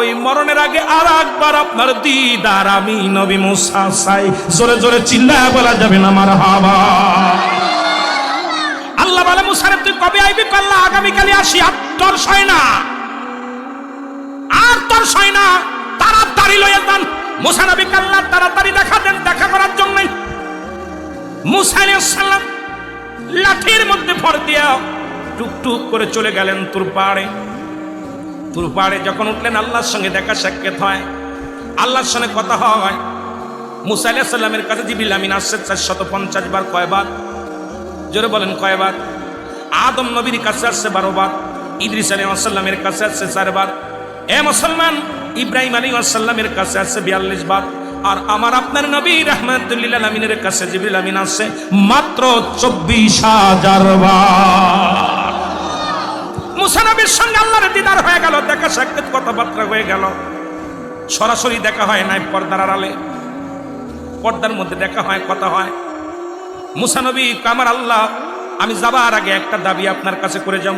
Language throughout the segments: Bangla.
ওই মরণের আগে আর একবার আপনার দিদার আমি নবী মুসা চাই। জোরে জোরে চিল্লা বলা যাবে না আমার হাবা। আল্লাহ বলে মুসারে তুই কবে আইবি পাল্লা আগামীকালে আসি, আর তোর সয় না। আর তোর সয় না। তাড়াতাড়ি লইয়া যান। মুসা নবী কাল্লা, তাড়াতাড়ি দেখা দেন, দেখা করার জন্য মুসা আলাইহিস সালাম লাঠির মধ্যে ভর দিয়া টুকটুক করে চলে গেলেন তোর পাড়ে। তুর পাহাড়ে যখন উঠলেন, আল্লাহর সঙ্গে দেখা সাক্ষাৎ হয়। আল্লাহর সঙ্গে কথা হয়। মুসা আলাইহিস সাল্লামের কাছে জিবিল আমিন আসছে, চারশত পঞ্চাশ বার কয়বার জোরে বলেন কয়বার আদম নবীর কাছে আসছে বারো বার, ইদ্রিস আলী আসাল্লামের কাছে আসছে চারবার এ মুসলমান, ইব্রাহিম আলী আসাল্লামের কাছে আসছে বিয়াল্লিশ বার, আর আমার আপনার নবী রহমতুল্লিল আলমিনের কাছে জিবিল আমিন আসছে মাত্র চব্বিশ হাজার বার। মুসানবীর সঙ্গে আল্লাহর দিদার হয়ে গেল, দেখা সাক্ষাৎ কথাবার্তা হয়ে গেল। সরাসরি দেখা হয় নাই পর্দার আড়ালে। পর্দার মধ্যে দেখা হয়, কথা হয়। মুসানবী কামার আল্লাহ, আমি যাবার আগে একটা দাবি আপনার কাছে করে যাব।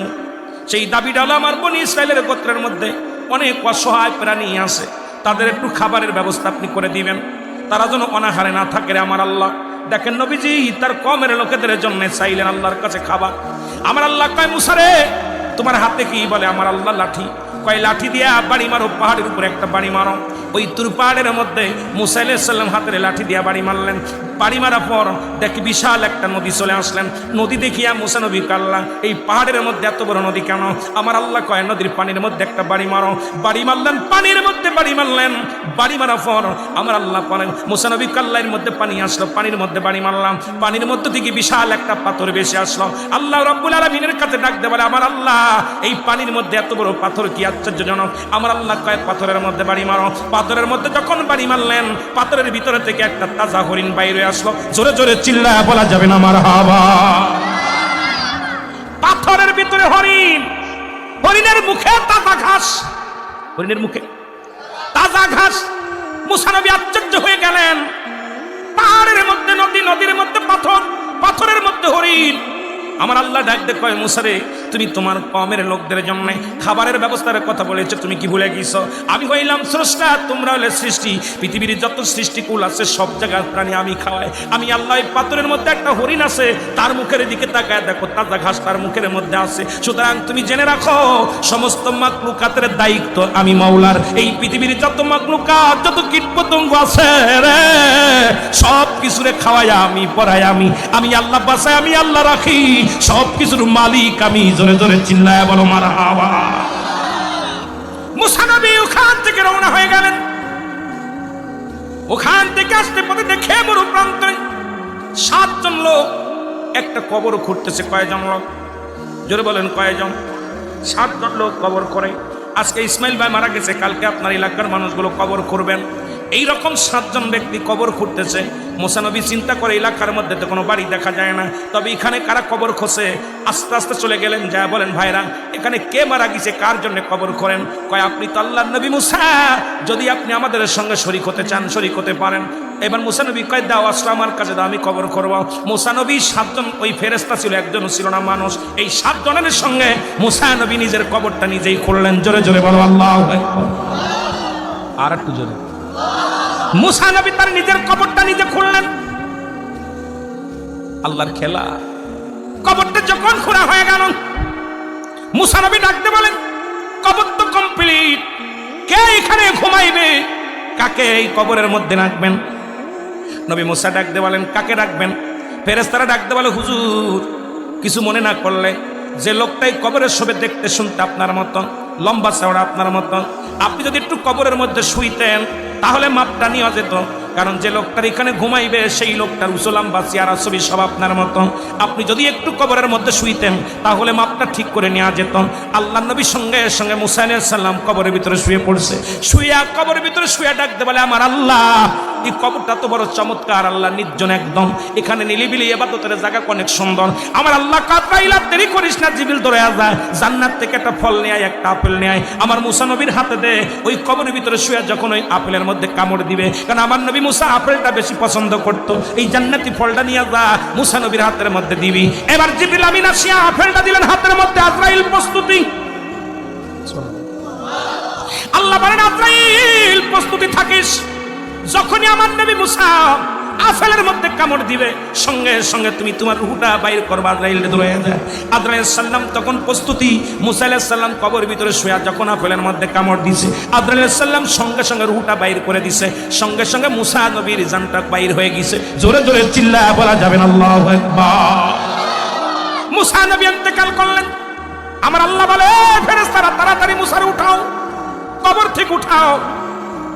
সেই দাবিটা হলো আমার বনি ইসরায়েলের গোত্রের মধ্যে অনেক অসহায় প্রাণী আছে। তাদের একটু খাবারের ব্যবস্থা আপনি করে দিবেন। তারা যেন অনাহারে না থাকে রে আমার আল্লাহ। দেখেন নবীজি, তার কমের লোকেদের জন্য চাইলেন আল্লাহর কাছে খাবার। আমার আল্লাহ কয় মুসারে তোমার হাতে কি বলে? আমার আল্লাহ লাঠি। কয় লাঠি দিয়ে বাড়ি মারো, পাহাড়ের উপরে একটা বাড়ি মারো। ওই তুর পাহাড়ের মধ্যে মুসাইল সাল্লাম হাতের লাঠি দিয়া বাড়ি মারলেন। বাড়ি মারার পর দেখি বিশাল একটা নদী চলে আসলেন। নদী দেখিয়া মুসা নবী কাল্লা, এই পাহাড়ের মধ্যে এত বড় নদী কেন? আমার আল্লাহ কয়, নদীর পানির মধ্যে একটা বাড়ি মারো। বাড়ি মারলেন, পানির মধ্যে বাড়ি মারলেন। বাড়ি মারার পর আমার আল্লাহ করেন মুসা নবী কাল্লার মধ্যে পানি আসলো, পানির মধ্যে বাড়ি মারলাম। পানির মধ্যে থেকে বিশাল একটা পাথর বেশি আসলো। আল্লাহ রব্বুল আলমিনের কাছে ডাকতে বলে, আমার আল্লাহ, এই পানির মধ্যে এত বড় পাথর কি আশ্চর্যজনক? আমার আল্লাহ কয়, পাথরের মধ্যে বাড়ি মারো। পাথরের মধ্যে যখন বাড়ি মারলেন, পাথরের ভিতরে থেকে একটা তাজা হরিণ বাইরে আসলো। জোরে জোরে চিল্লা বলা যাবে না আমার হাবা। পাথরের ভিতরে হরিণ, হরিণের মুখে তাজা ঘাস। হরিণের মুখে তাজা ঘাস। মুসানবী আশ্চর্য হয়ে গেলেন। পাহাড়ের মধ্যে, নদী, নদীর মধ্যে পাথর, পাথরের মধ্যে হরিণ। আমার আল্লাহ ডাক দে কয় মুসারে তুমি তোমার কমের লোকদের জন্য খাবারের ব্যবস্থার কথা বলেছ, তুমি কি ভুলে গেছো আমি হইলাম স্রষ্টা, তোমরা হলে সৃষ্টি। পৃথিবীর যত সৃষ্টিকুল আছে, সব জায়গার প্রাণী আমি খাওয়াই। আমি আল্লাহ পাথরের মধ্যে একটা হরিণ আছে, তার মুখের দিকে তাকায় দেখো, তাজা ঘাস তার মুখের মধ্যে আছে। সুতরাং তুমি জেনে রাখো, সমস্ত মাকলুকাতের দায়িত্ব আমি মাওলার। এই পৃথিবীর যত মাকলুকাত, যত কীট পতঙ্গ আছে রে, সব কিছুরে খাওয়াই আমি পড়াই আমি। আমি আল্লাহ বাসায়, আমি আল্লাহ রাখি। সব কিছুর মালিক আমি জোরে জোরে চিল্লায় বলো, মারা হাওয়া। মুসানবী ওখান থেকে রওনা হয়ে গেলেন। ওখান থেকে আসতে পথে দেখে মরু প্রান্তরে সাতজন লোক একটা কবর খুঁড়তেছে কয়জন লোক। জোরে বলেন কয়জন সাতজন লোক কবর করে। আজকে ইসমাইল ভাই মারা গেছে, কালকে আপনার এলাকার মানুষগুলো কবর করবেন এই রকম সাতজন ব্যক্তি কবর খুঁড়তেছে। মোসানবী চিন্তা করে এলাকার মধ্যে তো কোনো বাড়ি দেখা যায় না। তবে এখানে কারা কবর খসে আস্তে আস্তে চলে গেলেন, যা বলেন ভাইরা, এখানে কে মারা গেছে, কার জন্য কবর করেন কয়, আপনি তো আল্লাহ নবী মুসা। যদি আপনি আমাদের সঙ্গে শরিক হতে চান, শরিক হতে পারেন। এবার মুসানবী কয়, দাও, আসলে আমার কাছে, দাও, আমি কবর করব। মুসানবী সাতজন, ওই ফেরেস্তা ছিল একজন ছিল না মানুষ। এই সাতজনের সঙ্গে মুসানবী নিজের কবরটা নিজেই খুললেন। জোরে জোরে বলো, আল্লাহ আর একটু জোরে। মুসা নবী তার নিজের কবরটা নিজে খুললেন। আল্লাহর খেলা। কবরটা যখন খোলা হয়ে গেল, মুসা নবী ডাকতে বলেন, কবর তো কমপ্লিট কে এখানে ঘুমাইবে? কাকে এই কবরের মধ্যে রাখবেন? নবী মুসা ডাকতে বলেন, কাকে রাখবেন? ফেরেস্তারা ডাকতে বলে, হুজুর, কিছু মনে না করলে যে লোকটাই কবরের শোবে দেখতে শুনতে আপনার মতন লম্বা চওড়া আপনার মতন। আপনি যদি একটু কবরের মধ্যে শুইতেন, তাহলে মাপটা নেওয়া যেত। কারণ যে লোকটার এখানে ঘুমাইবে, সেই লোকটার উসলাম বা চেয়ারা ছবি সব আপনার মতন। আপনি যদি একটু কবরের মধ্যে শুইতেন, তাহলে মাপটা ঠিক করে নেওয়া যেত। আল্লাহ নবীর সঙ্গে সঙ্গে মুসাইন সাল্লাম কবরের ভিতরে শুয়ে পড়ছে। শুয়ে কবরের ভিতরে শুয়ে ডাকতে বলে, আমার আল্লাহ এই কবরটা তো বড় চমৎকার আল্লাহ নির্জন একদম। এখানে নিলিবিলি এবাদতের জায়গা অনেক সুন্দর। আমার আল্লাহ কাতরাইলা দেরি করিস না জিবিল ধরে যায় জান্নাত থেকে একটা ফল নেয় একটা আপেল নেয় আমার মুসা নবীর হাতে দে। ওই কবরের ভিতরে শুয়ে যখন ওই আপেলের মধ্যে কামড় দিবে। কারণ আমার নবী মুসা আপেলটা বেশি পছন্দ করতো। এই জান্নাতি ফলটা নিয়ে যা মুসা নবীর হাতের মধ্যে দিবি। এবার জিবিল আমিন আসিয়া আপেলটা দিলেন হাতের মধ্যে আজরাইল প্রস্তুতি। আল্লাহ বলেন আজরাইল প্রস্তুতি থাকিস। যখনই আমার নবী মুসা আফেলের মধ্যে কামড় দিবে, সঙ্গে সঙ্গে তুমি তোমার রুহুটা বাইর করবা আজরাইল ধরে যায় সাল্লাম তখন প্রস্তুতি, মুসা আলাইহিস সাল্লাম কবর ভিতরে শুয়া যখন আফেলের মধ্যে কামড় দিছে, আজরাইল সাল্লাম সঙ্গে সঙ্গে রুহুটা বাইর করে দিছে, সঙ্গে সঙ্গে মুসা নবীর জানটা বাইর হয়ে গেছে। জোরে জোরে চিল্লা বলা যাবে না মুসা নবী ইন্তেকাল করলেন। আমার আল্লাহ বলে ফেরেশতারা, তাড়াতাড়ি মুসার উঠাও, কবর থেকে উঠাও।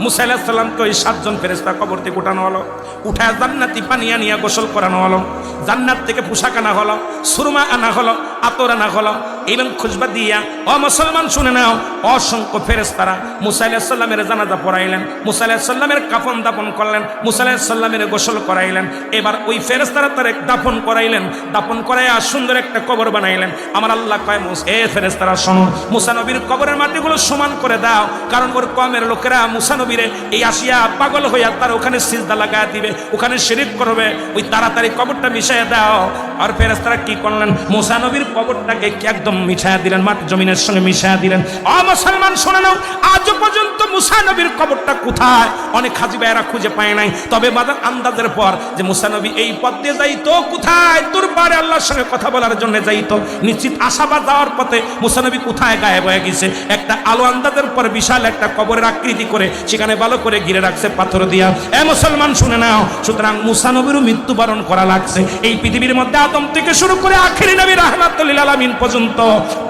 মুসা আলাইহিস সালামকে ওই সাতজন ফেরেস্তা কবর থেকে উঠানো হলো। উঠায় জান্নাতি পানিয়া নিয়ে গোসল করানো হলো। জান্নাত থেকে পোশাক আনা হলো, সুরমা আনা হলো, আতর আনা হলো। এবং খুশবা দিয়া, ও মুসলমান, শুনে নাও, অসংখ্য ফেরেশতারা মুসা আলাইহিস সালামের জানাজা পড়াইলেন, মুসা আলাইহিস সালামের কাফন দাপন করলেন, মুসা আলাইহিস গোসল করাইলেন, এবার ওই ফেরেশতারা তারে দাফন করাইলেন, দাফন করাইয়া সুন্দর একটা কবর বানাইলেন। আমার আল্লাহ কয়, মুস, এ ফেরেশতারা, শোনো, মুসা নবীর কবরের মাটিগুলো সমান করে দাও, কারণ ওর কমের লোকেরা মুসা নবীরে এই আসিয়া পাগল হইয়া তার ওখানে সিজদা লাগায় দিবে, ওখানে শিরিক করবে, ওই তাড়াতাড়ি কবরটা মিশাইয়া দাও। আর ফেরেশতারা কি করলেন, মুসা নবীর কবরটাকে একদম মিশাইয়া দিলেন মাটি জমিনের সঙ্গে মিশাইয়া দিলেন। অ মুসলমান, শুনে নাও আজও পর্যন্ত মুসা নবীর কবরটা কোথায়? অনেক হাজি ভাইয়েরা খুঁজে পায় নাই। তবে বাজার আন্দাজের পর যে মুসা নবী এই পথ দিয়ে যাইতো, কোথায়? তোর বারে আল্লাহর সঙ্গে কথা বলার জন্য যাইতো। নিশ্চিত আশাবাদ যাওয়ার পথে মুসা নবী কোথায় গায়েব হয়ে গেছে? একটা আলো আন্দাজের পর বিশাল একটা কবরের আকৃতি করে সেখানে ভালো করে ঘিরে রাখছে পাথর দিয়া। এ মুসলমান, শুনে নাও, সুতরাং মুসা নবীরও মৃত্যুবরণ করা লাগছে। এই পৃথিবীর মধ্যে আদম থেকে শুরু করে আখিরি নবী রাহমাতুল্লিল আলামিন পর্যন্ত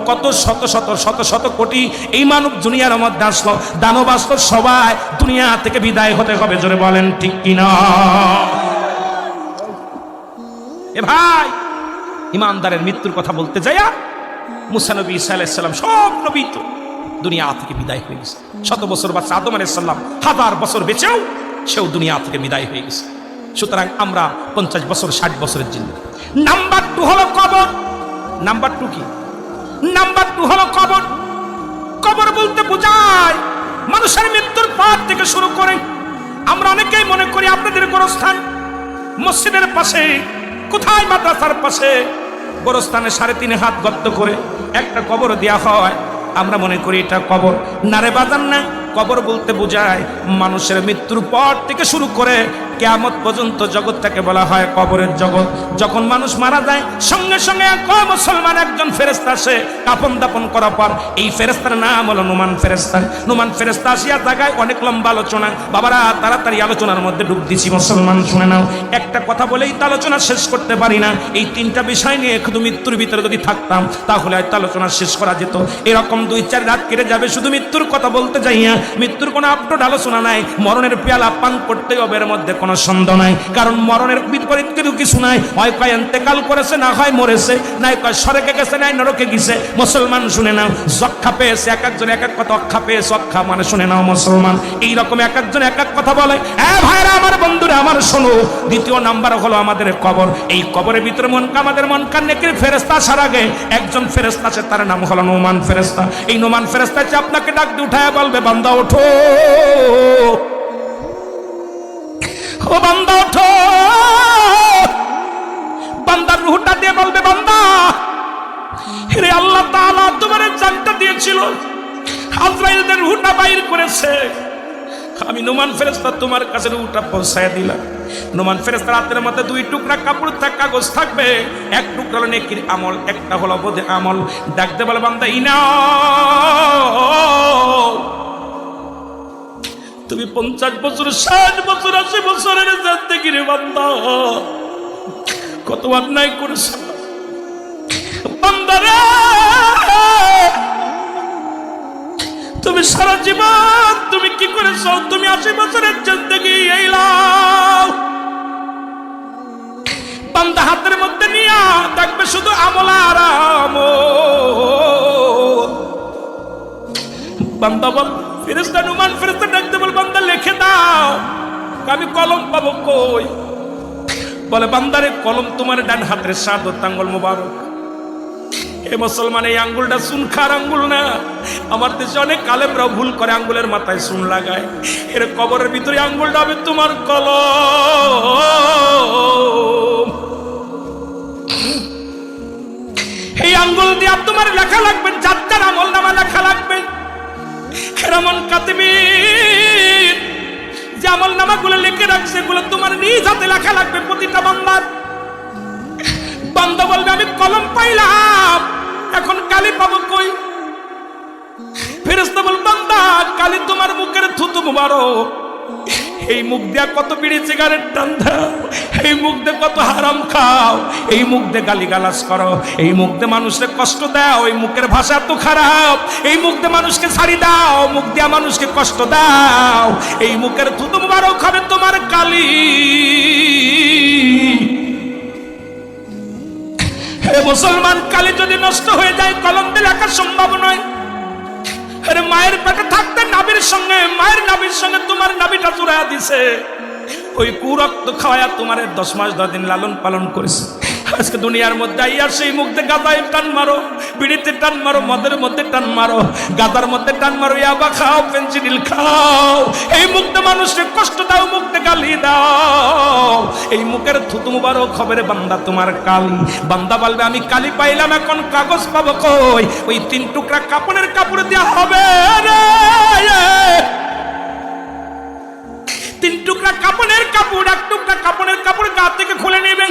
কত শত শত শত শত কোটি এই মানব দুনিয়ার মধ্যে আসলো। দানব আসলো, সবাই দুনিয়া থেকে বিদায় হতে হবে, জোরে বলেন ঠিক কিনা? এ ভাই, ইমানদারের মৃত্যুর কথা বলতে যাইয়া মুসা নবী ঈসা আলাইসাল্লাম সব নবী তো দুনিয়া থেকে বিদায় হয়ে গেছে। শত বছর বা আদম আলাইসাল্লাম হাজার বছর বেঁচেও সেও দুনিয়া থেকে বিদায় হয়ে গেছে। সুতরাং আমরা পঞ্চাশ বছর, ষাট বছরের জন্য নাম্বার টু হলো কবর। নাম্বার টু কি? মানুষের মৃত্যুর পর থেকে শুরু করে আমরা অনেকেই মনে করি আপনাদের গোরস্থান মসজিদের পাশে, কোথায় মাদ্রাসার পাশে? গোরস্থানে সাড়ে তিন হাত গর্ত করে একটা কবর দেওয়া হয়। আমরা মনে করি এটা কবর। নারে বাজান না, কবর বলতে বোঝায় মানুষের মৃত্যুর পর থেকে শুরু করে কেয়ামত পর্যন্ত জগৎটাকে বলা হয় কবরের জগৎ। যখন মানুষ মারা যায়, সঙ্গে সঙ্গে মুসলমান একজন ফেরেস্তা আসে কাপন দাপন করার পর এই ফেরেস্তার নাম হলো নুমান ফেরেস্তা নুমান ফেরেস্তা আসিয়া জায়গায় অনেক লম্বা আলোচনা। বাবারা, তাড়াতাড়ি আলোচনার মধ্যে ডুব দিছি, মুসলমান শুনে নাও। একটা কথা বলেই তো আলোচনা শেষ করতে পারি না। এই তিনটা বিষয় নিয়ে শুধু মৃত্যুর ভিতরে যদি থাকতাম, তাহলে হয়তো আলোচনা শেষ করা যেত। এরকম দুই চার রাত কেটে যাবে, শুধু মৃত্যুর কথা বলতে যাইয়া। মৃত্যুর কোনো আপলোড আলোচনা নাই। মরণের পেয়ালা পান করতে হবে, এর মধ্যে কোনো সন্দেহ নাই। কারণ মরণের বিপরীত কিন্তু কিছু নাই। হয় কয়, এন্তেকাল করেছে, না হয় মরেছে। নাই কয়, সরেকে গেছে, নাই নরকে গেছে। মুসলমান শুনে নাও, যক্ষা পেয়েছে, এক একজন এক এক কথা অক্ষা পেয়েছে, অক্ষা মানে শুনে নাও মুসলমান। এইরকম এক একজন এক এক কথা বলে হ্যাঁ ভাইরা আমার বন্ধুরা, আমার শোনো। দ্বিতীয় নাম্বার হলো আমাদের কবর। এই কবরের ভিতরে মন আমাদের মন কান্নেকির ফেরেস্তা আসার আগে। একজন ফেরেস্তা আছে, তার নাম হলো নোমান ফেরেস্তা এই নোমান ফেরেস্তা আপনাকে ডাক দিয়ে উঠায় বলবে, বান্দা, ওঠো। ও বান্দা, ওঠো। বান্দার রুহটা দিয়ে বলবে, বান্দা রে আল্লাহ তাআলা তোমার জানটা দিয়েছিল। আজরাইলদের রুহটা বাইর করেছে। আমি নোমান ফেরেস্তা তোমার কাছে রুহটা পৌঁছায় দিলাম। নোমান ফেরেস্তা রাতের মধ্যে দুই টুকরা কাপড় থাক, কাগজ থাকবে। এক টুকরা নেকির আমল, একটা হলো বোধে আমল। ডাকতে বলে, বান্দা ইনা তুমি পঞ্চাশ বছর, ষাট বছর, আশি বছরের জিন্দগি রে বান্দা। কত অন্যায় করেছ। তুমি সারা জীবন তুমি কি করেছ? তুমি আশি বছরের জিন্দগি এই বান্দা হাতের মধ্যে নিয়া থাকবে শুধু আমল আর আমল। বান্দা বল। ফেরেস্তা নুমান ফেরেস্তা ডাকতে বল, বান্দা, লিখে দাও। আমি কলম পাবো কই? বলে, বান্দারে, কলম তোমার ডান হাতের সাদ আঙ্গুল মোবারক। এ মুসলমান, এই আঙ্গুলটা সুন খার আঙ্গুল না। আমার দেশে অনেক কালেমরাও ভুল করে আঙ্গুলের মাথায় সুন লাগায়। এর কবরের ভিতরে আঙ্গুলটা হবে তোমার কলম। এই আঙ্গুল দিয়ে তোমার লেখা লাগবে যাত্রার লিখে তোমার নিজ হাতে লেখা লাগবে প্রতিটা বান্দার। বান্দা বলবে, আমি কলম পাইলাম, এখন কালি পাবো কই? ফেরেস্তা বল বান্দা, কালি তোমার মুখের থুতু মারো এই মুখ দিয়া কত বিড়ি সিগারেট টান দাও, এই মুখ দিয়ে কত হারাম খাও, এই মুখ দিয়ে গালি গালাস করো, এই মুখ দিয়ে মানুষকে কষ্ট দাও, এই মুখের ভাষা তো খারাপ, এই মুখ দিয়ে মানুষকে ছাড়ি দাও মুখ দিয়া মানুষকে কষ্ট দাও, এই মুখের থুতু মারো খাবে তোমার কালি। মুসলমান, কালি যদি নষ্ট হয়ে যায়, কলম দিয়ে লেখা সম্ভব নয়। আরে মায়ের পেটে থাকতে নাবির সঙ্গে, মায়ের নাবির সঙ্গে তোমার নাবিটা জুড়াইয়া দিছে। ওই কুরক্ত খাওয়ায়া তোমার দশ মাস দশ দিন লালন পালন করেছে। আজকে দুনিয়ার মধ্যে আইয়া সেই মুখে গাদায় টান মারো, বিড়িতে টান মারো, মদের মধ্যে টান মারো গাদার মধ্যে টান মারো, ইয়াবা খাও, পেন্সিডিল খাও। এই মুখতে মানুষকে কষ্ট দাও মুখতে গালি দাও। এই মুখের থুতু মুবারক খবরে বান্দা তোমার কালি। বান্দা বলবে, আমি কালি পাইলাম, এখন কাগজ পাবো কই? ওই তিন টুকরা কাপড়ের কাপড় দেওয়া হবে তিন টুকরা কাপড়ের কাপড়, এক টুকরা কাপড়ের কাপড় গা থেকে খুলে নেবেন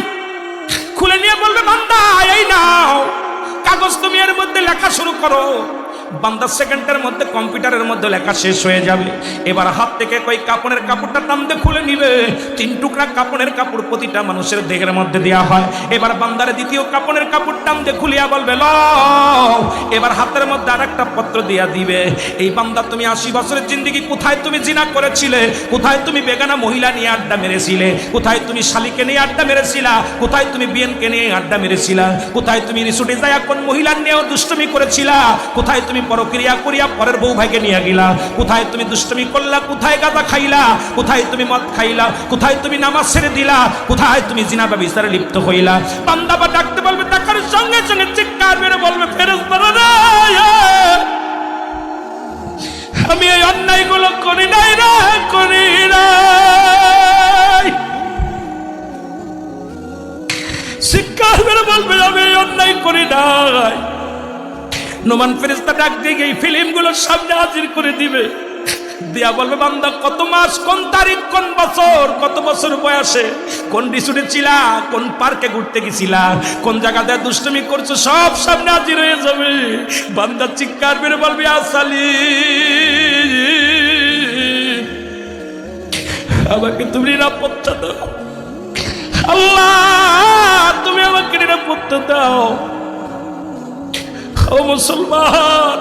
খুলে নিয়ে বলবে, বান্দা, এই নাও। কাগজ তুমি এর মধ্যে লেখা শুরু করো। বান্দা সেকেন্ডের মধ্যে, কম্পিউটারের মধ্যে লেখা শেষ হয়ে যাবে। এবার হাত থেকে কই কাপড়ের কাপড়টা টানতে খুলে নিবে। তিন টুকরা কাপড়ের কাপড় প্রতিটা মানুষের দেহের মধ্যে দেওয়া হয়। এবার বান্দারে দ্বিতীয় কাপড়ের কাপড় টানতে খুলিয়া বলবে, লও। এবার হাতের মধ্যে আর একটা পত্র দিয়া দিবে। এই বান্দা, তুমি আশি বছরের জিন্দগি কোথায় তুমি জিনা করেছিলে? কোথায় তুমি বেগানা মহিলা নিয়ে আড্ডা মেরেছিলে? কোথায় তুমি শালিকে নিয়ে আড্ডা মেরেছিলা? কোথায় তুমি বিএনকে নিয়ে আড্ডা মেরেছিলা? কোথায় তুমি রিসুটে যায় কোন মহিলা নিয়েও দুষ্টমি করেছিলা? কোথায় তুমি পরক্রিয়া করিয়া পরের বউ ভাইকে নিয়ে গেলা। কোথায় তুমি দুষ্টমি করলা, কোথায় গাঁদা খাইলা, কোথায় তুমি মদ খাইলা, কোথায় তুমি নামাজ ছেড়ে দিলা, কোথায় তুমি জিনা বা বিচারে লিপ্ত হইলা। বান্দা বা ডাকতে বলবে, ডাকার সঙ্গে সঙ্গে চিৎকার মেরে বলবে ফেরত আমি এই অন্যায়গুলো করি নাই রে, করি নাই। মেরে বলবে, আমি অন্যায় করি নাই। নোমান ফেরেস্তা ডাক দিয়ে এই ফিল্মগুলোর সামনে হাজির করে দিবে। দিয়া বলবে, বান্দা, কত মাস, কোন তারিখ, কোন বছর, কত বছর বয়সে, কোন রিসুটে ছিলা, কোন পার্কে ঘুরতে গেছিলা, কোন জায়গাতে দুষ্টমি করছ, সব সামনে হাজির হয়ে যাবে। বান্দা চিৎকার মেরে বলবে আসালি আমাকে তুমি নিরাপত্তা দাও। আল্লাহ, তুমি আমাকে নিরাপত্তা দাও। ও মুসলমান।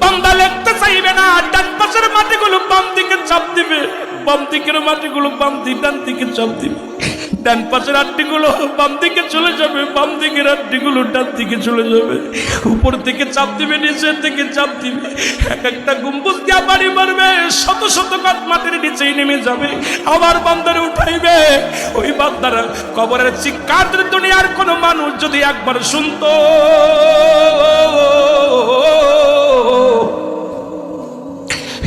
বান্দা লেখতে চাইবে না, ডান পাশের মাটিগুলো বাম দিকে চাপ দিবে। বাম দিকের মাটিগুলো বাম দিক, ডান দিকে চাপ দিবে। ডান পাশের আটটিগুলো বাম দিকে চলে যাবে, বাম দিকের আটটিগুলো ডান দিকে চলে যাবে। উপর থেকে চাপ দিবে, নিচের থেকে চাপ দিবে। এক একটা গম্বুজ দিয়া বাড়ি মারবে শত শত কাঠ মাটির নিচেই নেমে যাবে, আবার বান্দারে উঠাইবে। ওই বান্দারা কবরের চিৎকার দুনিয়ার কোনো মানুষ যদি একবার শুনতো।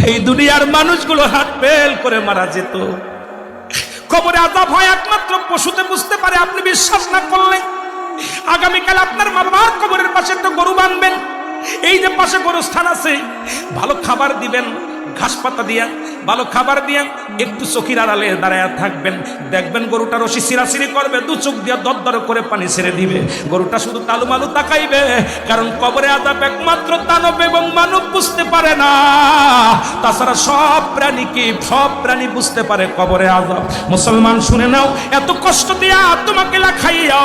এই দুনিয়ার মানুষগুলো হাত ফেল করে মারা যেত। কবরে আজাব হয় একমাত্র পশুতে বুঝতে পারে, আপনি বিশ্বাস না করলেন আগামীকাল আপনার মা বাবার কবরের পাশে একটা গরু বানবেন। এই যে পাশে গরু স্থান আছে, ভালো খাবার দিবেন ঘাস পাতা দিয়া। ভালো খাবার দিয়া একটু চোখের আড়ালে দাঁড়ায় থাকবেন। দেখবেন গরুটা রশি সিরাসিরি করবে, দু চোখ দিয়ে দর করে পানি ছেড়ে দিবে। গরুটা শুধু তালু মালু তাকাইবে, কারণ কবরে আজাব একমাত্র দানব এবং মানব বুঝতে পারে না। তাছাড়া সব প্রাণী কি? সব প্রাণী বুঝতে পারে কবরে আজাব মুসলমান শুনে নাও, এত কষ্ট দিয়া তোমাকে লেখাইয়া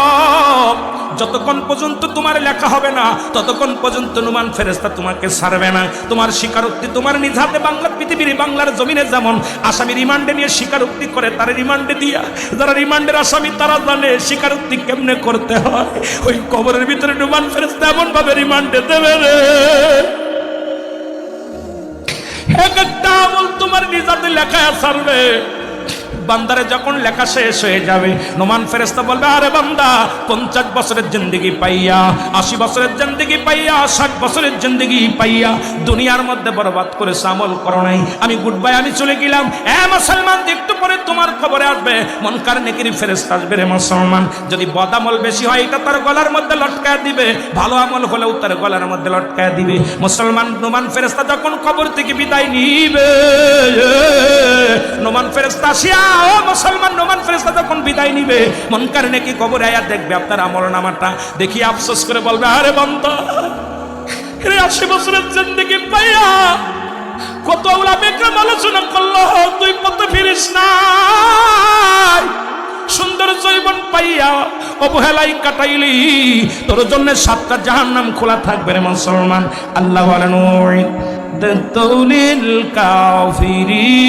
যতক্ষণ পর্যন্ত তোমার লেখা হবে না, ততক্ষণ পর্যন্ত নুমান ফেরেস্তা তোমাকে ছাড়বে না। তোমার স্বীকারোক্তি তোমার নিজ হাতে বাংলা, পৃথিবীর বাংলার জমিনে যেমন আসামি রিমান্ডে নিয়ে স্বীকারোক্তি করে, তার রিমান্ডে দিয়া যারা রিমান্ডের আসামি, তারা জানে স্বীকারোক্তি কেমনে করতে হয়। ওই কবরের ভিতরে নুমান ফেরেস্তা এমন ভাবে রিমান্ডে দেবে রে। এক একটা আমল তোমার নিজ হাতে লেখা ছাড়বে। বান্দারে যখন লেখা শেষ হয়ে যাবে, নোমান ফেরেস্তা বলবে, আরে বান্দা, পঞ্চাশ বছরের জিন্দিগি পাইয়া, আশি বছরের জিন্দিগি পাইয়া, ষাট বছরের জিন্দিগি পাইয়া, দুনিয়ার মধ্যে বরবাদ করে আমল করো নাই। আমি গুড বাই আমি চলে গেলাম। এ মুসলমান, একটু পরে তোমার খবরে আসবে। মন কার নেকিরি ফেরেস্তা আসবে রে মুসলমান। যদি বদামল বেশি হয়, এটা তার গলার মধ্যে লটকায় দিবে। ভালো আমল হলেও তার গলার মধ্যে লটকায় দিবে। মুসলমান, নোমান ফেরেস্তা যখন কবর থেকে বিদায় নিবে, নোমান ফেরেস্তা আসিয়া ও মুসলমান, নোমান ফেরেস্তা যখন বিদায় নিবে মন কার নেকি কবরে দেখবে, আপনার নামাটা দেখি আফসোস করে বলবে, আরে বন্ধ রে আশি বছরের জিন্দগি পাইয়া কত আলোচনা করল, তুই কত ফিরিস না সুন্দর জৈবন পাইয়া অবহেলাই কাটাইলি, তোর জন্য সাতটা জাহান নাম খোলা থাকবে রে মুসলমান। আল্লাহ বলেন ওই দৌলিল কাফিরিন।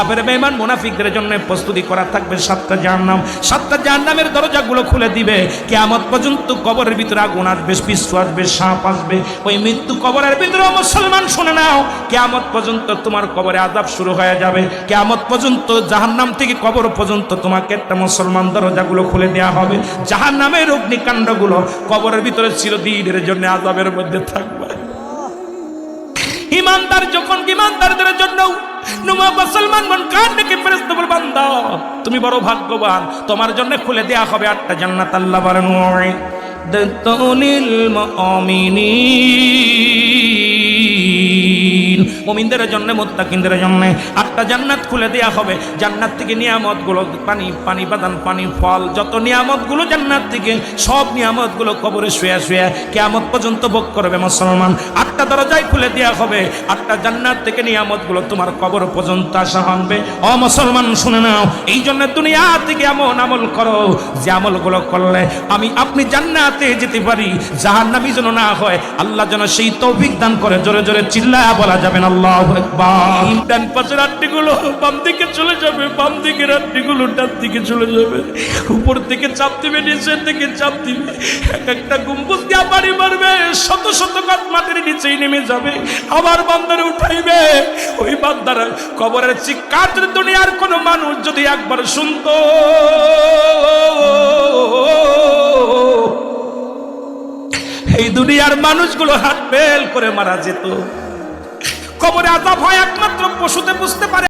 কাফের বেমান মুনাফিকদের জন্য প্রস্তুতি করা থাকবে সাতটা জাহান্নাম। সাতটা জাহান্নামের দরজাগুলো খুলে দিবে। কেয়ামত পর্যন্ত কবরের ভিতরে আগুন আসবে, পিস্তু আসবে, সাপ আসবে। ওই মৃত্যু কবরের ভিতরে মুসলমান শুনে নাও, কেয়ামত পর্যন্ত তোমার কবরে আদাব শুরু হয়ে যাবে। কেয়ামত পর্যন্ত জাহান্নাম থেকে কবর পর্যন্ত তোমাকে একটা মুসলমান দরজাগুলো খুলে দেওয়া হবে। জাহান্নামের অগ্নিকাণ্ডগুলো কবরের ভিতরে চিরদিনের জন্য আজাবের মধ্যে থাকবে। ইমানদার যখন ইমানদারদের জন্য নুমা মুসলমান মন কান ডেকে ফেরেশতা বল, বান্দা, তুমি বড় ভাগ্যবান, তোমার জন্য খুলে দেয়া হবে আটটা জান্নাত, আল্লাহ বলেন, ওই দতুনিল মুমিনিন। মুমিনদের জন্য, মুত্তাকিনদের জন্য। আটটা জান্নাত খুলে দেয়া হবে। জান্নাত থেকে নিয়ামতগুলো, পানি পানি বাদান, পানি ফল, যত নিয়ামতগুলো জান্নাত থেকে, সব নিয়ামতগুলো কবরে শুয়ে শুয়ে কেয়ামত পর্যন্ত ভোগ করবে মুসলমান। আটটা দরজায় খুলে দেওয়া হবে। আটটা জান্নাত থেকে নিয়ামতগুলো তোমার কবর পর্যন্ত আসা হবে অ মুসলমান, শুনে নাও। এই জন্য দুনিয়া থেকে এমন আমল করো যে আমলগুলো করলে আমি, আপনি জান্নাতে যেতে পারি। জাহান্নামি যেন না হয়, আল্লাহ যেন সেই তৌফিক দান করে। জোরে জোরে চিল্লায়া বলা যাবেন, আল্লাহ ডান পাশের আটটিগুলো বাম দিকে চলে যাবে, বাম দিকের আটটিগুলো ডান দিকে চলে যাবে। উপর থেকে চাপ দিবে, নিচের থেকে চাপ দিবে। এক একটা গম্বুজ দিয়া বাড়ি মারবে, শত শত গাছ মাটির নিচেই নেমে যাবে, আবার বান্দারে উঠাইবে। ওই বান্দারা কবরের চিৎকার দুনিয়ার কোনো মানুষ যদি একবার শুনতো। এই দুনিয়ার মানুষগুলো হাত বেল করে মারা যেত। কবরে আজাব হয় একমাত্র পশুতে বুঝতে পারে